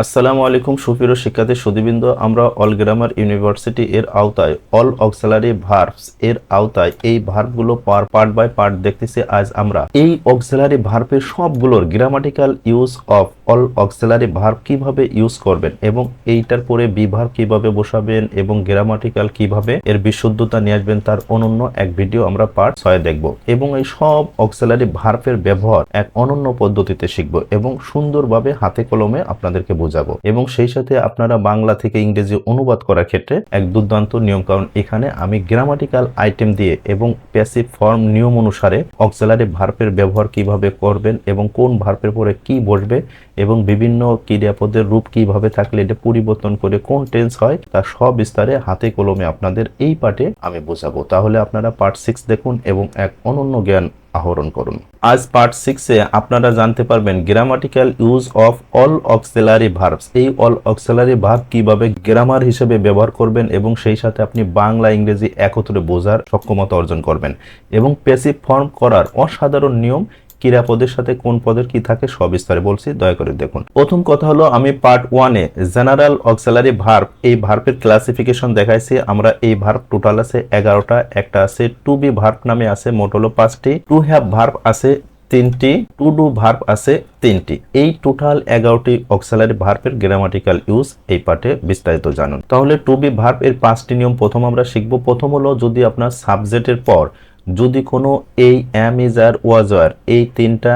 আসসালামু আলাইকুম, সুপ্রিয় শিক্ষার্থী সুদীবৃন্দ আমরা অল গ্রামার ইউনিভার্সিটি এর আওতায় অল অক্সিলারি ভার্বস এর আওতায় এই ভার্বগুলো পার পার্ট বাই পার্ট দেখতেছি আজ আমরা। এই অক্সিলারি ভার্বের সবগুলোর grammatical use of all auxiliary verb কীভাবে ইউজ করবেন এবং এইটার পরে বিভার কীভাবে বসাবেন এবং গ্রামাটিক্যাল কীভাবে এর বিশুদ্ধতা নিয়ে আসবেন তার অনন্য এক ভিডিও আমরা পার্ট ছয় দেখব। এবং এই সব অক্সিলারি ভার্বের ব্যবহার এক অনন্য পদ্ধতিতে শিখব এবং সুন্দরভাবে হাতে কলমে আপনাদেরকে বোঝাবো। এবং সেই সাথে আপনারা বাংলা থেকে ইংরেজি অনুবাদ করার ক্ষেত্রে এক দুর্দান্ত নিয়ম, কারণ এখানে আমি গ্রামাটিক্যাল আইটেম দিয়ে এবং প্যাসিভ ফর্ম নিয়ম অনুসারে অক্সিলারি ভার্বের ব্যবহার কীভাবে করবেন এবং কোন ভার্বের পরে কি বসবে এবং বিভিন্ন ক্রিয়াপদের রূপ কীভাবে থাকলে এটা পরিবর্তন করে কোন টেন্স হয়, তা সব বিস্তারে হাতে কলমে আপনাদের এই পার্টে আমি বোঝাবো। তাহলে আপনারা পার্ট সিক্স দেখুন এবং এক অনন্য জ্ঞান আহরণ করুন। আজ পার্ট সিক্সে আপনারা জানতে পারবেন grammatical use of all auxiliary verbs এই অল অক্সেলারি ভার্ব কীভাবে গ্রামার হিসেবে ব্যবহার করবেন এবং সেই সাথে আপনি বাংলা, ইংরেজি একত্রে বোঝার সক্ষমতা অর্জন করবেন। এবং প্যাসিভ ফর্ম করার অসাধারণ নিয়ম ক্রিয়াপদের সাথে কোন পদের কি থাকে সবিস্তারে বলছি, দয়া করে দেখুন। প্রথম কথা হলো, আমি পার্ট ওয়ানে জেনারেল অক্সিলারি ভার্ব এই ভার্বের ক্লাসিফিকেশন দেখাইছি। আমরা এই ভার্ব টোটাল আছে এগারোটা, একটা আছে টু বি ভার্ব নামে আছে, মোট হলো পাঁচটি। টু হ্যাভ ভার্ব আছে তিনটি টু ডু ভার্ব আছে তিনটি। এই টোটাল এগারোটি অক্সিলারি ভার্বের গ্রামাটিক্যাল ইউজ এই পার্টে বিস্তারিত জানুন। তাহলে টু বি ভার্ব এর পাঁচটি নিয়ম প্রথম আমরা শিখব। প্রথম হলো, যদি আপনার সাবজেক্টের পর যদি কোনো এই এম ইজ আর ওয়াজ আর এই তিনটা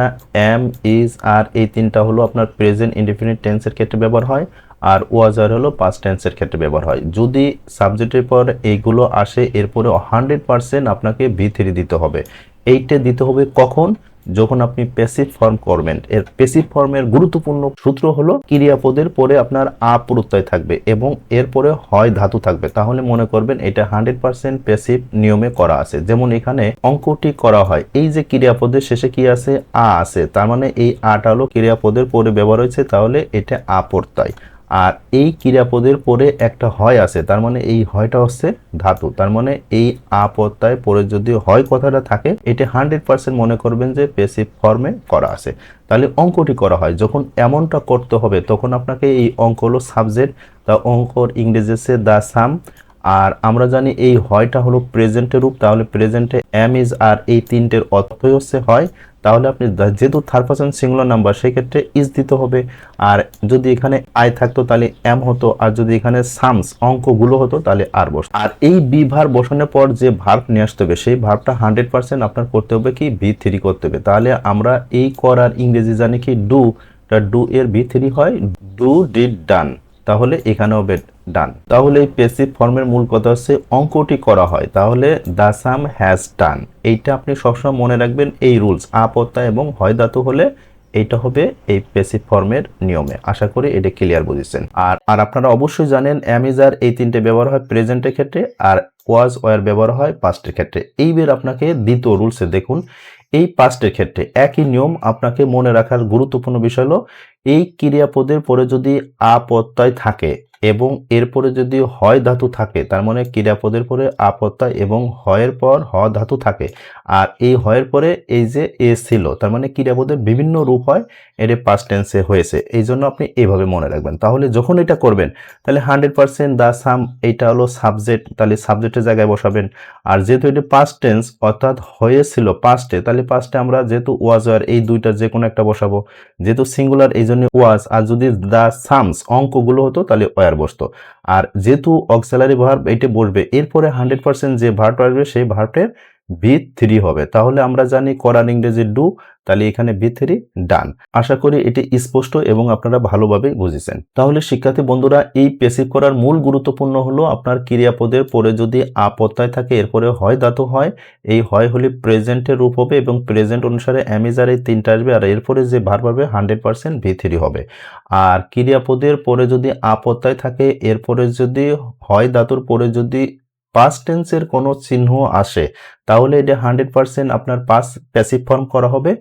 এম ইজ আর এই তিনটা হলো আপনার প্রেজেন্ট ইনডিফিনিট টেন্সের ক্ষেত্রে ব্যবহার হয়, আর ওয়াজ আর হলো পাস্ট টেন্সের ক্ষেত্রে ব্যবহার হয়। যদি সাবজেক্টের পর এইগুলো আসে, এরপরে হান্ড্রেড পার্সেন্ট আপনাকে ভি থ্রি দিতে হবে। এইটে দিতে হবে কখন? যখন আপনি প্যাসিভ ফর্ম করবেন, এর প্যাসিভ ফর্মের গুরুত্বপূর্ণ সূত্র হলো ক্রিয়াপদের পরে আপনার আ প্রত্যয় থাকবে এবং এরপরে হয় ধাতু থাকবে। তাহলে মনে করবেন এটা হান্ড্রেড পার্সেন্ট প্যাসিভ নিয়মে করা আছে। যেমন এখানে অঙ্কটি করা হয়, এই যে ক্রিয়াপদের শেষে কি আছে? আ আছে। তার মানে এই আটা হলো ক্রিয়াপদের পরে ব্যবহার হয়েছে, তাহলে এটা আ প্রত্যয়। আর এই ক্রিয়াপদের পরে একটা হয় আছে, তার মানে এই হয়টা হচ্ছে ধাতু, তার মানে এই আপত্তায় পরে যদি হয় কথাটা থাকে, এটা হান্ড্রেড পার্সেন্ট মনে করবেন যে পেসিভ ফর্মে করা আছে। তাহলে অঙ্কটি করা হয়, যখন এমনটা করতে হবে, তখন আপনাকে এই অঙ্ক হলো সাবজেক্ট তা অঙ্কর ইংরেজি হচ্ছে দ্য সাম, আর আমরা জানি এই হয়টা হলো প্রেজেন্টের রূপ, তাহলে প্রেজেন্টে এম ইজ আর এই তিনটের অর্থই হচ্ছে হয় তাহলে আপনি যেহেতু থার্ড পার্সন সিঙ্গুলার নাম্বার সেক্ষেত্রে ইজ দিতে হবে। আর যদি এখানে আই থাকতো, তাহলে এম হতো। আর যদি এখানে সামস অঙ্কগুলো হতো, তাহলে আর বস আর এই বি ভার বসানোর পর যে ভার্ব নিয়ে আসতে হবে, সেই ভার্বটা হান্ড্রেড পার্সেন্ট আপনার করতে হবে কি? বি থ্রি করতে হবে। তাহলে আমরা এই করার ইংরেজি জানি কি? ডু ডু এর বি থ্রি হয় ডু ডিড ডান তাহলে এখানে হবে ডান। তাহলে এই পেসিভ ফর্মের মূল কথা হচ্ছে অঙ্কটি করা হয়। তাহলে দা সাম হ্যাজ ডান এইটা আপনি সবসময় মনে রাখবেন এই রুলস আপত্তা এবং হয় ধাতু হলে এইটা হবে এই পেসিভ ফর্মের নিয়মে। আশা করি এটা ক্লিয়ার বুঝেছেন। আর আর আপনারা অবশ্যই জানেন অ্যামিজার এই তিনটে ব্যবহার হয় প্রেজেন্টের ক্ষেত্রে আর ওয়াজ ওয়ার ব্যবহার হয় পাস্টের ক্ষেত্রে। এইবার আপনাকে দ্বিতীয় রুলসে দেখুন। এই পাস্টের ক্ষেত্রে একই নিয়ম আপনাকে মনে রাখার গুরুত্বপূর্ণ বিষয় হলো এই ক্রিয়াপদের পরে যদি আপত্তায় থাকে এবং এরপরে যদি হয় ধাতু থাকে, তার মানে ক্রিয়াপদের পরে আপত্তা এবং হয়ের পর হ ধাতু থাকে। আর এই হয়ের পরে এই যে এ ছিল, তার মানে ক্রিয়াপদের বিভিন্ন রূপ হয়, এর পাস্ট টেন্সে হয়েছে। এই জন্য আপনি এইভাবে মনে রাখবেন। তাহলে যখন এটা করবেন, তাহলে হান্ড্রেড পার্সেন্ট দা সাম এইটা হলো সাবজেক্ট তাহলে সাবজেক্টের জায়গায় বসাবেন। আর যেহেতু এটা পাস্ট টেন্স অর্থাৎ হয়েছিল পাস্টে তাহলে পাস্টে আমরা যেহেতু ওয়াজ এই দুইটার যে কোনো একটা বসাবো। যেহেতু সিঙ্গুলার এই জন্য ওয়াজ আর যদি দা সামস অঙ্কগুলো হতো, তাহলে ওয়ার বসতো। আর যেহেতু অক্সেলারি ভার্ব এটি বসবে, এরপরে হান্ড্রেড পার্সেন্ট যে ভার্ব আসবে, সেই ভার্বের ভি থ্রি হবে। তাহলে আমরা জানি করার ইংরেজি ডু তাহলে এখানে ভি থ্রি ডান আশা করি এটি স্পষ্ট এবং আপনারা ভালোভাবে বুঝেছেন। তাহলে শিক্ষার্থী বন্ধুরা, এই পেসিভ করার মূল গুরুত্বপূর্ণ হলো আপনার ক্রিয়াপদের পরে যদি আপত্তায় থাকে, এরপরে হয় ধাতু হয়, এই হয় হলে প্রেজেন্টের রূপ হবে এবং প্রেজেন্ট অনুসারে অ্যামিজার এই তিনটা আসবে আর এরপরে যে ভার পাবে হান্ড্রেড পার্সেন্ট ভি থ্রি হবে। আর ক্রিয়াপদের পরে যদি আপত্তায় থাকে, এরপরে যদি হয় ধাতুর পরে যদি পাস্ট টেন্সের কোনো চিহ্ন আসে, তাহলে এটা হান্ড্রেড পার্সেন্ট আপনার পাস প্যাসিভ ফর্ম করা হবে।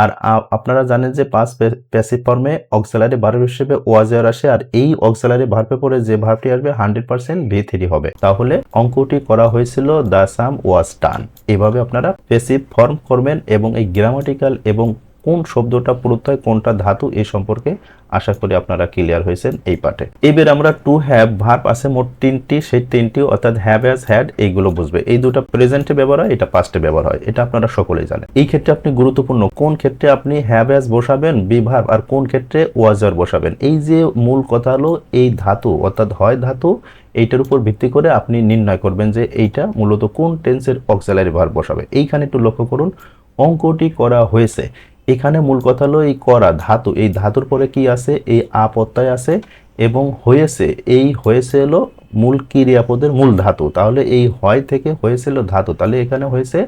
আর আপনারা জানেন যে পাস প্যাসিভ ফর্মে অক্সিলারি ভার্ব হিসেবে ওয়াজার আসে, আর এই অক্সিলারি ভার্বে পরে যে ভার্বটি আসবে হান্ড্রেড পার্সেন্ট ভি থ্রি হবে। তাহলে অঙ্কটি করা হয়েছিল দ্য সাম ওয়াজ টান এভাবে আপনারা প্যাসিভ ফর্ম করবেন এবং এই গ্রামাটিক্যাল এবং কোন শব্দটা প্রত্যয়, কোনটা ধাতু এই সম্পর্কে আশা করি আপনারা ক্লিয়ার হয়েছেন এই পার্টে এবার আমরা টু হ্যাভ ভার্ব আছে মোট তিনটি, সেই তিনটি অর্থাৎ হ্যাভ অ্যাজ হ্যাড এইগুলো বুঝবে। এই দুটো প্রেজেন্টে ব্যবহার হয়, এটা পাস্টে ব্যবহার হয়, এটা আপনারা সকলেই জানেন। এই ক্ষেত্রে আপনি গুরুত্বপূর্ণ, কোন ক্ষেত্রে আপনি হ্যাভ অ্যাজ বসাবেন বি ভার্ব আর কোন ক্ষেত্রে ওয়াজার বসাবেন। এই যে মূল কথা হলো, এই ধাতু, অর্থাৎ হয় ধাতু, এইটার উপর ভিত্তি করে আপনি নির্ণয় করবেন যে এইটা মূলত কোন টেন্সের অক্সিলারি ভার্ব বসাবে। এইখানে একটু লক্ষ্য করুন, অঙ্কটি করা হয়েছে। এখানে মূল কথা হলো এই করা, ধাতু। এই ধাতুর পরে কি আছে? এই আপত্তায় আছে এবং হয়েছে। এই হয়েছে হলো মূল ক্রিয়াপদের মূল ধাতু। তাহলে এই হয় থেকে হয়েছিল ধাতু। তাহলে এখানে হয়েছে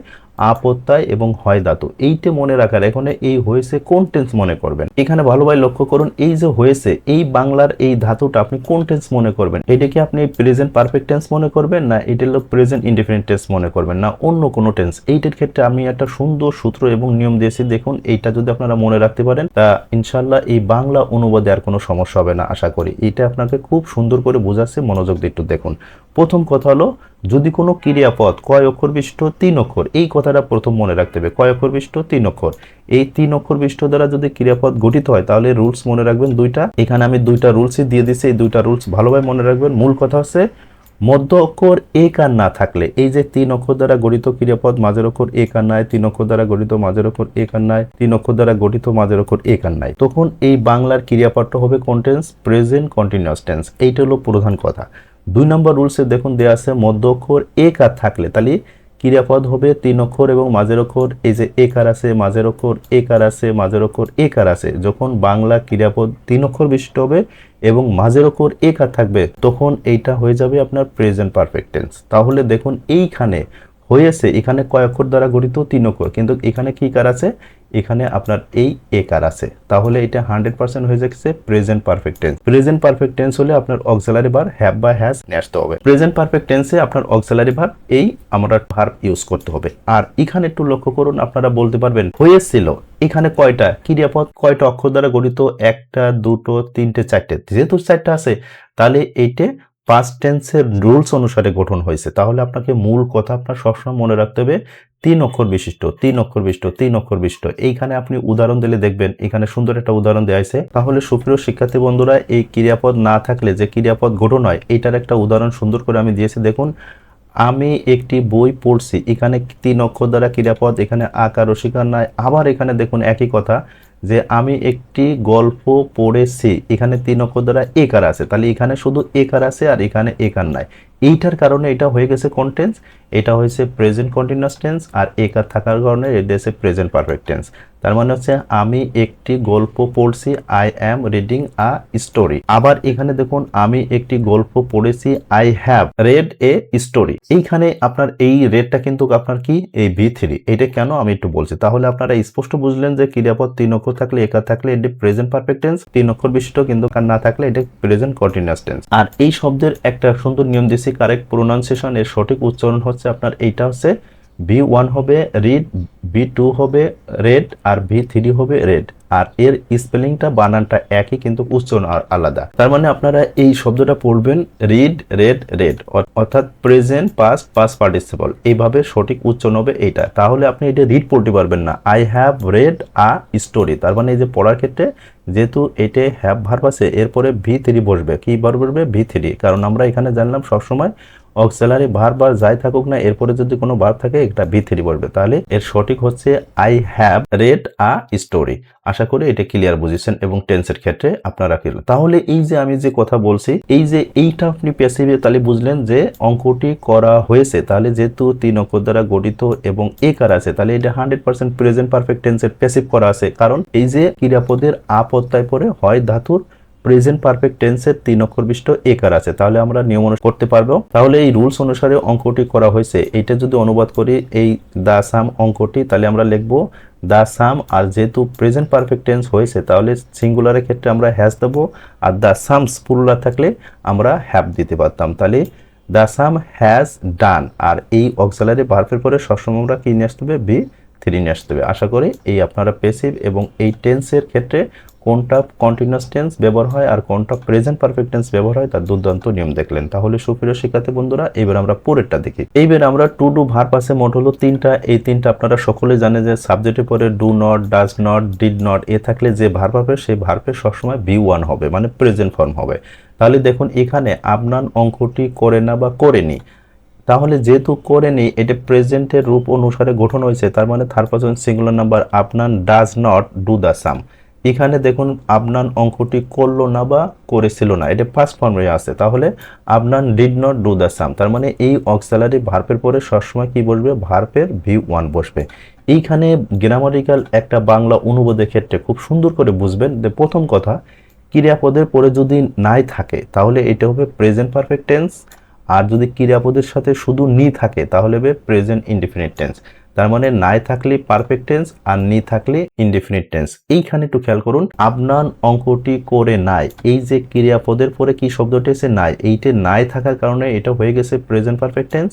আপত্তায় এবং হয় ধাতু। এইটা মনে রাখার এখানে এই হয়েছে কোন টেন্স মনে করবেন? এখানে ভালোভাবে লক্ষ্য করুন, এই যে হয়েছে, এই বাংলার এই ধাতুটা আপনি কোন টেন্স মনে করবেন? এটা কি আপনি প্রেজেন্ট পারফেক্ট টেন্স মনে করবেন, না এটা হলো প্রেজেন্ট ইনডিফারেন্ট টেন্স মনে করবেন, না অন্য কোনো টেন্স এইটার ক্ষেত্রে আমি একটা সুন্দর সূত্র এবং নিয়ম দিয়েছি, দেখুন, এইটা যদি আপনারা মনে রাখতে পারেন, তা ইনশাল্লাহ এই বাংলা অনুবাদে আর কোনো সমস্যা হবে না, আশা করি। এটা আপনাকে খুব সুন্দর করে বোঝাচ্ছে, মনোযোগ দিয়ে একটু দেখুন। প্রথম কথা হলো যদি কোনো ক্রিয়াপদ কয় অক্ষর বিশিষ্ট? তিন অক্ষর। এই কথাটা প্রথম মনে রাখতে হবে। কয় অক্ষর বিশিষ্ট? তিন অক্ষর। এই তিন অক্ষর বিশিষ্ট দ্বারা যদি ক্রিয়াপদ গঠিত হয়, তাহলে রুলস মনে রাখবেন দুইটা। এখানে আমি দুইটা রুলসই দিয়ে দিচ্ছি এই দুইটা রুলস ভালোভাবে মনে রাখবেন। মূল কথা হচ্ছে, মধ্য অক্ষর এক আর না থাকলে, এই যে তিন অক্ষর দ্বারা গঠিত ক্রিয়াপদ, মাঝের অক্ষর এক আর নাই, তিন অক্ষর দ্বারা গঠিত মাঝের অক্ষর এক আর নাই, তিন অক্ষর দ্বারা গঠিত মাঝের অক্ষর এক আর নাই। তখন এই বাংলার ক্রিয়াপদটা হবে কন্টেন্স প্রেজেন্ট কন্টিনিউয়াস টেন্স এইটা হলো প্রধান কথা। দুই নম্বর রুলসে দেখুন দেওয়া আছে মধ্য অক্ষর এক আর থাকলে, তাহলে ক্রিয়াপদ হবে তিন অক্ষর এবং মাঝের অক্ষর, এই যে একার আছে, মাঝের অক্ষর একার আছে, মাঝের অক্ষর একার আছে, যখন বাংলা ক্রিয়াপদ তিন অক্ষর বিশিষ্ট হবে এবং মাঝের অক্ষর একার থাকবে, তখন এইটা হয়ে যাবে আপনার প্রেজেন্ট পারফেক্ট টেন্স তাহলে দেখুন এইখানে হয়েছে, এখানে কয় অক্ষর দ্বারা গঠিত? তিন অক্ষর। কিন্তু এখানে কি কার আছে? এখানে আপনার এই একার আছে। তাহলে এটা হান্ড্রেড পার্সেন্ট হয়ে যাচ্ছে present perfect tense present perfect tense হলে আপনার অক্সিলারি ভার হ্যাভ বা হ্যাজ নিয়ে আসতে হবে। প্রেজেন্ট পারফেক্ট টেন্সে আপনার অক্সিলারি ভার এই আমরা ভার ইউজ করতে হবে। আর এখানে একটু লক্ষ্য করুন, আপনারা বলতে পারবেন, হয়েছিল। এখানে কয়টা? ক্রিয়াপদ কয়টা অক্ষর দ্বারা গঠিত? একটা, দুটো, তিনটে, চারটে। যেহেতু চারটে আছে, তাহলে এইটে পাস্ট টেন্সের রুলস অনুসারে গঠন হয়েছে। তাহলে আপনাকে মূল কথা আপনার সবসময় মনে রাখতে হবে তিন অক্ষর বিশিষ্ট, তিন অক্ষর বিশিষ্ট, তিন অক্ষর বিশিষ্ট। এইখানে আপনি উদাহরণ দিলে দেখবেন, এখানে সুন্দর একটা উদাহরণ দেওয়া আছে তাহলে সুপ্রিয় শিক্ষার্থী বন্ধুরা, এই ক্রিয়াপদ না থাকলে যে ক্রিয়াপদ গঠন হয় এটার একটা উদাহরণ সুন্দর করে আমি দিয়েছি। দেখুন, আমি একটি বই পড়ছি, এখানে তিন অক্ষর দ্বারা ক্রিয়াপদ, এখানে আকার রসিকার নাই আবার এখানে দেখুন একই কথা, যে আমি একটি গল্প পড়েছি, এখানে তিন অক্ষর দ্বারা একার আছে? তাহলে এখানে শুধু একার আছে আর এখানে একার নাই। এইটার কারণে এটা হয়ে গেছে কন্টেন্স এটা হয়েছে প্রেজেন্ট কন্টিনিউয়াস টেন্স আর একার থাকার কারণে এটা হচ্ছে প্রেজেন্ট পারফেক্ট টেন্স তার মানে হচ্ছে আমি একটি গল্প পড়ছি I am reading a story আবার এখানে দেখুন, আমি একটি গল্প পড়েছি I have read a story এইখানে আপনার এই রেডটা কিন্তু আপনার কি? এই ভি থ্রি এটা কেন আমি একটু বলছি? তাহলে আপনারা স্পষ্ট বুঝলেন যে ক্রিয়াপদ তিন অক্ষর থাকলে একার থাকলে এটি প্রেজেন্ট পারফেক্ট টেন্স তিন অক্ষর বিশিষ্ট কিন্তু না থাকলে এটা প্রেজেন্ট কন্টিনিউয়াস টেন্স আর এই শব্দের একটা সুন্দর নিয়ম দিয়েছি কারেক্ট প্রোনাউন্সিয়েশন এর সঠিক উচ্চারণ হচ্ছে আপনার এইটা হচ্ছে ভি ওয়ান হবে রিড ভি টু হবে রেড আর ভি থ্রি হবে রেড। আর এর স্পেলিংটা, বানানটা একই কিন্তু উচ্চারণ আলাদা। তার মানে আপনারা এই শব্দটা পড়বেন, রিড, রেড রেড। অর্থাৎ প্রেজেন্ট পাস পাস পার্টিসিপল। এইভাবে সঠিক উচ্চারণ হবে এইটা তাহলে আপনি এটা রিড পড়তে পারবেন না। I have read a story. তার মানে এই যে পড়ার ক্ষেত্রে যেহেতু এটা হ্যাভ ভার্ব আছে, এরপরে ভি থ্রি বসবে। কি বার বসবে? V three. কারণ আমরা এখানে জানলাম সবসময় অক্সিলারি ভার বার যাই থাকুক না, এরপরে যদি কোনো বার থাকে একটা ভি থ্রি বসবে তাহলে এর সঠিক হচ্ছে I have read a story আশা করি এটা ক্লিয়ার বুঝেছেন এবং টেন্সের ক্ষেত্রে আপনারা কি তাহলে এই যে আমি যে কথা বলছি, এই যে এইটা আপনি প্যাসিভে তাহলে বুঝলেন যে অঙ্কটি করা হয়েছে। তাহলে যেহেতু তিন অক্ষর দ্বারা গঠিত এবং একার আছে, তাহলে এটা হান্ড্রেড পার্সেন্ট প্রেজেন্ট পারফেক্ট টেন্সের প্যাসিভ করা আছে। কারণ এই যে ক্রিয়াপদের আপত্তায় পরে হয় ধাতুর প্রেজেন্ট পারফেক্ট টেন্সের তিন অক্ষর বিশিষ্ট একার আছে। তাহলে আমরা নিয়ম অনুসারে করতে পারব। তাহলে এই রুলস অনুসারে অঙ্কটি করা হয়েছে। এইটা যদি অনুবাদ করি, এই দা সাম অঙ্কটি, তাহলে আমরা লিখব দা সাম আর যেহেতু প্রেজেন্ট পারফেক্ট টেন্স হয়েছে, তাহলে সিঙ্গুলারের ক্ষেত্রে আমরা হ্যাজ দেবো আর দা সামস পুরুলার থাকলে আমরা হ্যাভ দিতে পারতাম। তাহলে দা সাম হ্যাজ ডান আর এই অক্সালারি ভার্ফের পরে সবসময় আমরা কি নিয়ে আসতে হবে? বি থ্রি নিয়ে আসতে হবে। আশা করি এই আপনারা পেসিভ এবং এই টেন্সের ক্ষেত্রে কোনটা কন্টিনিউয়াস টেন্স ব্যবহার হয় আর কোনটা প্রেজেন্ট পারফেক্ট টেন্স ব্যবহার হয়, তার দুর্দান্ত নিয়ম দেখলেন। তাহলে সুপ্রিয় শিক্ষার্থী বন্ধুরা এবার আমরা পরেরটা দেখি। এইবার আমরা টু ডু ভার পাসে মোট হলো তিনটা। এই তিনটা আপনারা সকলে জানে যে সাবজেক্টে পরে do not does not did not এ থাকলে যে ভার পাবে সেই ভার্পে সবসময় বি ওয়ান হবে মানে প্রেজেন্ট ফর্ম হবে। তাহলে দেখুন, এখানে আপনার অঙ্কটি করে না বা করেনি তাহলে যেহেতু করেনি এটা প্রেজেন্টের রূপ অনুসারে গঠন হয়েছে, তার মানে থার্ড পার্সন সিঙ্গুলার নাম্বার আপনার does not do the same এখানে দেখুন আপনার অঙ্কটি করল না বা করেছিল না। এটা ফার্স্ট ফর্মে আছে। তাহলে আপনার did not do the same তার মানে এই অক্সালারি ভার্পের পরে সবসময় কি বসবে? ভার্পের ভি ওয়ান বসবে। এইখানে গ্রামারিক্যাল একটা বাংলা অনুবাদের ক্ষেত্রে খুব সুন্দর করে বুঝবেন। যে প্রথম কথা, ক্রিয়াপদের পরে যদি নাই থাকে, তাহলে এটা হবে প্রেজেন্ট পারফেক্ট টেন্স আর যদি ক্রিয়াপদের সাথে শুধু নি থাকে, তাহলে হবে প্রেজেন্ট ইনডিফিনিট টেন্স তার মানে নাই থাকলে পারফেক্ট টেন্স আর নি থাকলে ইনডিফিনিট টেন্স এইখানে একটু খেয়াল করুন আপনার অঙ্কটি করে নাই। এই যে ক্রিয়াপদের পরে কি শব্দটি এসে নাই। এইটে নাই থাকার কারণে এটা হয়ে গেছে প্রেজেন্ট পারফেক্ট টেন্স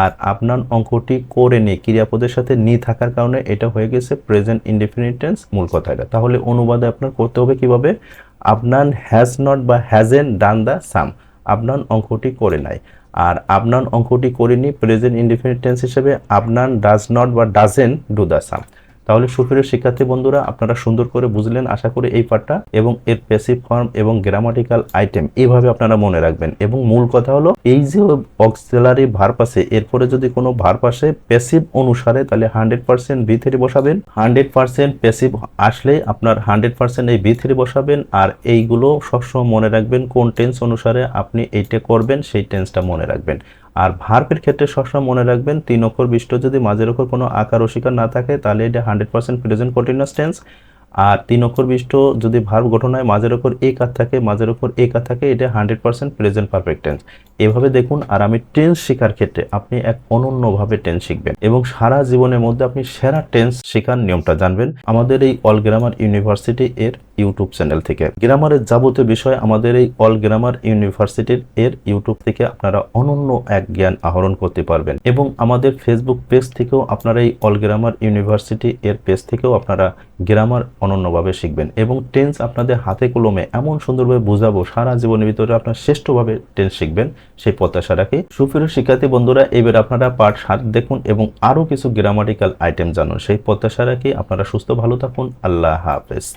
আর আপনার অঙ্কটি করে নি। ক্রিয়াপদের সাথে নি থাকার কারণে এটা হয়ে গেছে প্রেজেন্ট ইনডিফিনিট টেন্স মূল কথা এটা। তাহলে অনুবাদে আপনার করতে হবে কীভাবে? আপনার হ্যাজ নট বা হ্যাজেন ডান দ্য সাম আপনার অঙ্কটি করে নাই। আর আপনার অঙ্কটি করিনি প্রেজেন্ট ইন্ডিফিনিট টেন্স হিসেবে আপনার ডাজ নট বা ডাজেন ডু দ্য সাম তাহলে সুপ্রিয় শিক্ষার্থী বন্ধুরা, আপনারা সুন্দর করে বুঝলেন, আশা করি এই পার্টটা এবং এর প্যাসিভ ফর্ম এবং গ্রামাটিক্যাল আইটেম এইভাবে আপনারা মনে রাখবেন। এবং মূল কথা হলো, এই যে অক্সিলারি ভার্ব আছে, এরপরে যদি কোনো ভার্ব আসে প্যাসিভ অনুসারে তাহলে হান্ড্রেড পার্সেন্ট বি থ্রি বসাবেন। হান্ড্রেড পার্সেন্ট প্যাসিভ আসলে আপনার হান্ড্রেড পার্সেন্ট এই বি থ্রি বসাবেন, আর এইগুলো সবসময় মনে রাখবেন, কোন টেন্স অনুসারে আপনি এইটা করবেন, সেই টেন্সটা মনে রাখবেন। আর ভার্বের ক্ষেত্রে সবসময় মনে রাখবেন, তিন অক্ষর বিষ্ট যদি মাঝের অক্ষর কোনো আকার অস্বীকার না থাকে, তাহলে এটা hundred percent present continuous tense আর তিন অক্ষর বিষ্ট যদি ভার্ব গঠন হয়, মাঝের ওপর এ কার থাকে, মাঝের ওপর এ কার থাকে, এটা hundred percent present perfect tense এভাবে দেখুন, আর আমি টেন্স শেখার ক্ষেত্রে আপনি এক অনন্যভাবে টেন্স শিখবেন এবং সারা জীবনের মধ্যে আপনি সেরা টেন্স শেখার নিয়মটা জানবেন আমাদের এই অল গ্রামার ইউনিভার্সিটি এর ইউটিউব চ্যানেল থেকে। গ্রামারের যাবতীয় বিষয় আমাদের এই অল গ্রামার ইউনিভার্সিটির এর ইউটিউব থেকে আপনারা অনন্য এক জ্ঞান আহরণ করতে পারবেন এবং আমাদের ফেসবুক পেজ থেকেও আপনারা এই অল গ্রামার ইউনিভার্সিটি এর পেজ থেকেও আপনারা গ্রামার অনন্যভাবে শিখবেন এবং টেন্স আপনাদের হাতে কলমে এমন সুন্দরভাবে বোঝাবো, সারা জীবনের ভিতরে আপনার শ্রেষ্ঠভাবে টেন্স শিখবেন। সেই প্রত্যাশা রাখি। সুপ্রিয় শিক্ষার্থী বন্ধুরা, এবার আপনারা পাঠ সাত দেখুন এবং আরও কিছু গ্রামাটিক্যাল আইটেম জানুন। সেই প্রত্যাশা রাখি। আপনারা সুস্থ, ভালো থাকুন। আল্লাহ হাফেজ।